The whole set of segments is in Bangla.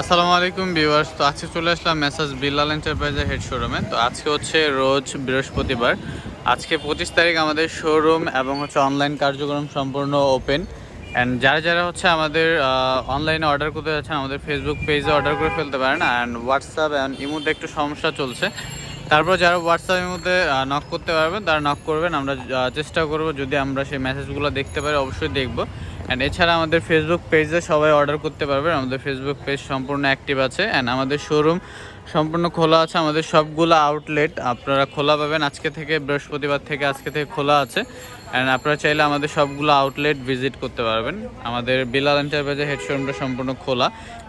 আসসালামু আলাইকুম ভিউয়ার্স। তো আজকে চলে আসলাম মেসাজ বিল্লাল এন্টারপ্রাইজের হেড শোরুমে। তো আজকে হচ্ছে রোজ বৃহস্পতিবার। আজকে পঁচিশ তারিখ আমাদের শোরুম এবং হচ্ছে অনলাইন কার্যক্রম সম্পূর্ণ ওপেন। অ্যান্ড যারা যারা হচ্ছে আমাদের অনলাইনে অর্ডার করতে যাচ্ছেন, আমাদের ফেসবুক পেজে অর্ডার করে ফেলতে পারেন। অ্যান্ড হোয়াটসঅ্যাপ অ্যান্ড ইমোতে একটু সমস্যা চলছে। তারপর যারা হোয়াটসঅ্যাপের মধ্যে নক করতে পারবেন, তারা নক করবেন। আমরা চেষ্টা করব যদি আমরা সেই মেসেজগুলো দেখতে পারি, অবশ্যই দেখব। অ্যান্ড এছাড়া আমাদের ফেসবুক পেজে সবাই অর্ডার করতে পারবেন। আমাদের ফেসবুক পেজ সম্পূর্ণ অ্যাক্টিভ আছে। অ্যান্ড আমাদের শোরুম সম্পূর্ণ খোলা আছে। আমাদের সবগুলো আউটলেট আপনারা খোলা পাবেন। আজকে থেকে, বৃহস্পতিবার থেকে আজকে থেকে খোলা আছে। অ্যান্ড আপনারা চাইলে আমাদের সবগুলো আউটলেট ভিজিট করতে পারবেন। আমাদের বিলাল এন্টারপ্রাইজের হেড শোরুমটা সম্পূর্ণ খোলা।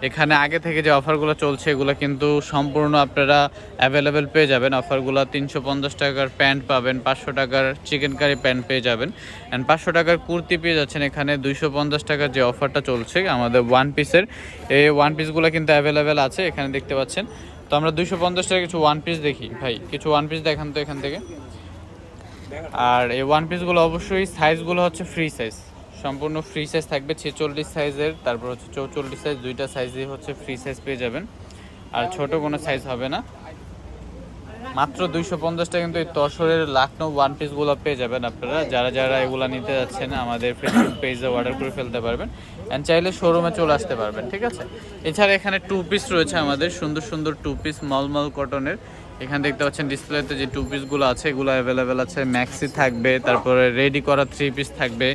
এখানে আগে থেকে যে অফারগুলো চলছে, এগুলো কিন্তু সম্পূর্ণ আপনারা অ্যাভেলেবেল পেয়ে যাবেন। অফারগুলো তিনশো পঞ্চাশ টাকার প্যান্ট পাবেন, পাঁচশো টাকার চিকেন কারি প্যান্ট পেয়ে যাবেন। অ্যান্ড পাঁচশো টাকার কুর্তি পেয়ে যাচ্ছেন। এখানে দুইশো পঞ্চাশ টাকার যে অফারটা চলছে, আমাদের ওয়ান পিসের এই ওয়ান পিসগুলো কিন্তু অ্যাভেলেবেল আছে, এখানে দেখতে পাচ্ছেন। তো আমরা দুইশো পঞ্চাশ টাকা কিছু ওয়ান পিস দেখি। ভাই, কিছু ওয়ান পিস দেখান তো এখান থেকে। আর এই ওয়ান পিসগুলো অবশ্যই সাইজগুলো হচ্ছে ফ্রি সাইজ সম্পূর্ণ ফ্রি সাইজ থাকবে, ছেচল্লিশ সাইজের তারপর হচ্ছে চৌচল্লিশ সাইজ দুইটা সাইজই হচ্ছে ফ্রি সাইজ পেয়ে যাবেন। আর ছোট কোনো সাইজ হবে না। মাত্র দুইশো পঞ্চাশটা কিন্তু এই তসরের লাখনৌ ওয়ান পিসগুলো পেয়ে যাবেন আপনারা। যারা যারা এগুলো নিতে যাচ্ছেন, আমাদের ফেসবুক পেজে অর্ডার করে ফেলতে পারবেন। অ্যান্ড চাইলে শোরুমে চলে আসতে পারবেন, ঠিক আছে? এছাড়া এখানে টু পিস রয়েছে আমাদের, সুন্দর সুন্দর টু পিস মলমল কটনের এখানে দেখতে পাচ্ছেন ডিসপ্লেতে যে টু পিসগুলো আছে, এগুলো অ্যাভেলেবেল আছে। ম্যাক্সি থাকবে, তারপরে রেডি করা থ্রি পিস থাকবে।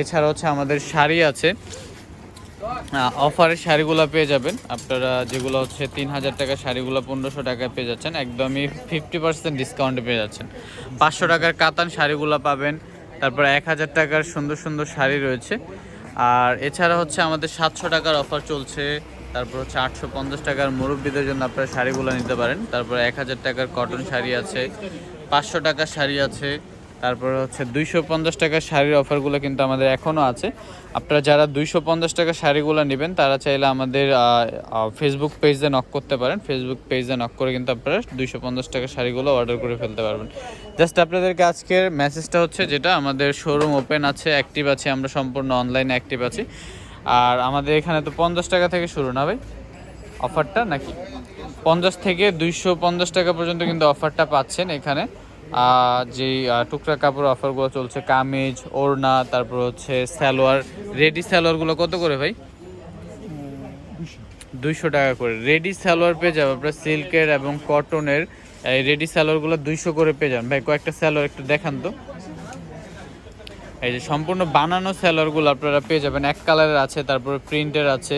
এছাড়া হচ্ছে আমাদের শাড়ি আছে। অফারের শাড়িগুলো পেয়ে যাবেন। আপনারা যেগুলো হচ্ছে তিন হাজার টাকার শাড়িগুলো পনেরোশো টাকায় পেয়ে যাচ্ছেন, একদমই ফিফটি পার্সেন্ট ডিসকাউন্টে পেয়ে যাচ্ছেন। পাঁচশো টাকার কাতান শাড়িগুলো পাবেন, তারপর এক হাজার টাকার সুন্দর সুন্দর শাড়ি রয়েছে। আর এছাড়া হচ্ছে আমাদের সাতশো টাকার অফার চলছে, তারপর হচ্ছে আটশো পঞ্চাশ টাকার মুরব্বীদের জন্য আপনারা শাড়িগুলো নিতে পারেন। তারপর এক হাজার টাকার কটন শাড়ি আছে, পাঁচশো টাকার শাড়ি আছে তারপরে হচ্ছে দুইশো পঞ্চাশ টাকার শাড়ির অফারগুলো কিন্তু আমাদের এখনও আছে। আপনারা যারা দুইশো পঞ্চাশ টাকার শাড়িগুলো নেবেন, তারা চাইলে আমাদের ফেসবুক পেজে নক করতে পারেন। ফেসবুক পেজে নক করে কিন্তু আপনারা দুইশো পঞ্চাশ টাকার শাড়িগুলো অর্ডার করে ফেলতে পারবেন। জাস্ট আপনাদেরকে আজকের মেসেজটা হচ্ছে যেটা, আমাদের শোরুম ওপেন আছে অ্যাক্টিভ আছে, আমরা সম্পূর্ণ অনলাইনে অ্যাক্টিভ আছি। আর আমাদের এখানে তো পঞ্চাশ টাকা থেকে শুরু না ভাই? অফারটা নাকি? পঞ্চাশ থেকে দুইশো পঞ্চাশ টাকা পর্যন্ত কিন্তু অফারটা পাচ্ছেন এখানে। যেই টুকরা কাপড় অফারগুলো চলছে, কামিজ, ওড়না, তারপর হচ্ছে সালোয়ার রেডি সালোয়ারগুলো কত করে ভাই? দুইশো টাকা করে। রেডি সালোয়ার পেয়ে যাবে আপনার সিল্কের এবং কটনের এই রেডি সালোয়ারগুলো দুইশো করে পেয়ে যান ভাই, কয়েকটা সালোয়ার একটু দেখান তো। এই যে সম্পূর্ণ বানানো স্যালোয়ারগুলো আপনারা পেয়ে যাবেন। এক কালারের আছে, তারপরে প্রিন্টের আছে।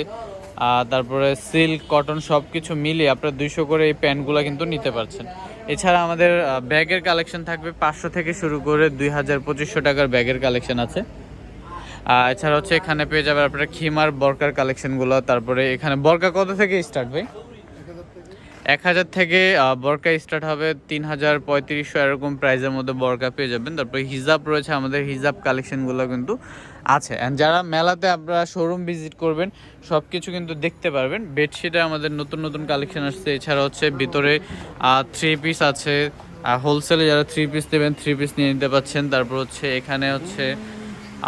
তারপরে সিল্ক, কটন সব কিছু মিলিয়ে আপনার দুইশো করে এই প্যান্টগুলো কিন্তু নিতে পারছেন। এছাড়া আমাদের ব্যাগের কালেকশন থাকবে পাঁচশো থেকে শুরু করে দুই হাজার পঁচিশশো টাকার ব্যাগের কালেকশন আছে। এছাড়া হচ্ছে এখানে পেয়ে যাবেন আপনার খিমার বরকার কালেকশনগুলো, তারপরে এখানে বরকা কত থেকে স্টার্ট ভাই? এক হাজার থেকে বরকা স্টার্ট হবে তিন হাজার পঁয়ত্রিশশো এরকম প্রাইজের মধ্যে বরকা পেয়ে যাবেন। তারপরে হিজাব রয়েছে আমাদের হিজাব কালেকশনগুলো কিন্তু আছে। অ্যান্ড যারা মেলাতে আপনারা শোরুম ভিজিট করবেন সব কিছু কিন্তু দেখতে পারবেন। বেডশিটে আমাদের নতুন নতুন কালেকশন আসছে। এছাড়া হচ্ছে ভিতরে থ্রি পিস আছে। আর হোলসেলে যারা থ্রি পিস দেবেন থ্রি পিস নিয়ে নিতে পাচ্ছেন। তারপর হচ্ছে এখানে হচ্ছে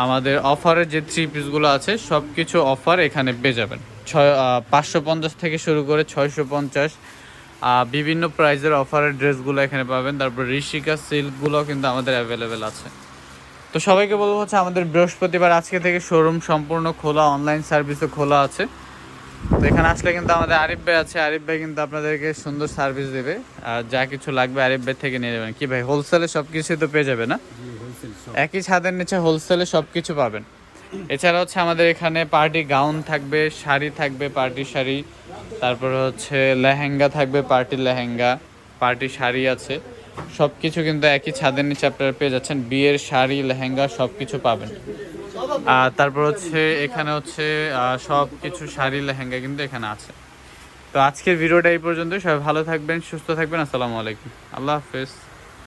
আমাদের অফারের যে থ্রি পিসগুলো আছে সব কিছু অফার এখানে পেয়ে যাবেন। ছয় পাঁচশো পঞ্চাশ থেকে শুরু করে ছয়শো পঞ্চাশ। বিভিন্ন প্রাইজের অফারের ড্রেসগুলো এখানে পাবেন। তারপর ঋষিকা সিল্কগুলো কিন্তু আমাদের অ্যাভেলেবেল আছে। তো সবাইকে বলব হচ্ছে আমাদের বৃহস্পতিবার আজকে থেকে শোরুম সম্পূর্ণ খোলা অনলাইন সার্ভিসও খোলা আছে। তো এখানে আসলে কিন্তু আমাদের আরিফ ভাই আছে। আরিফ ভাই কিন্তু আপনাদেরকে সুন্দর সার্ভিস দেবে। আর যা কিছু লাগবে আরিফ ভাই থেকে নিয়ে যাবেন কি ভাই হোলসেলে সব কিছুই তো পেয়ে যাবে না? একই ছাদের নিচে হোলসেলে সব কিছু পাবেন। এছাড়া হচ্ছে আমাদের এখানে পার্টি গাউন থাকবে শাড়ি থাকবে পার্টি শাড়ি। তারপরে হচ্ছে লেহেঙ্গা থাকবে পার্টি লেহেঙ্গা পার্টি শাড়ি আছে। সব কিছু কিন্তু একই ছাদের নিচে আপনারা পেয়ে যাচ্ছেন। বিয়ের শাড়ি, লেহেঙ্গা সব কিছু পাবেন। আর তারপর হচ্ছে, এখানে হচ্ছে সব কিছু শাড়ি, লেহেঙ্গা কিন্তু এখানে আছে। তো আজকের ভিডিওটা এই পর্যন্ত সবাই ভালো থাকবেন, সুস্থ থাকবেন। আসসালামু আলাইকুম। আল্লাহ হাফেজ।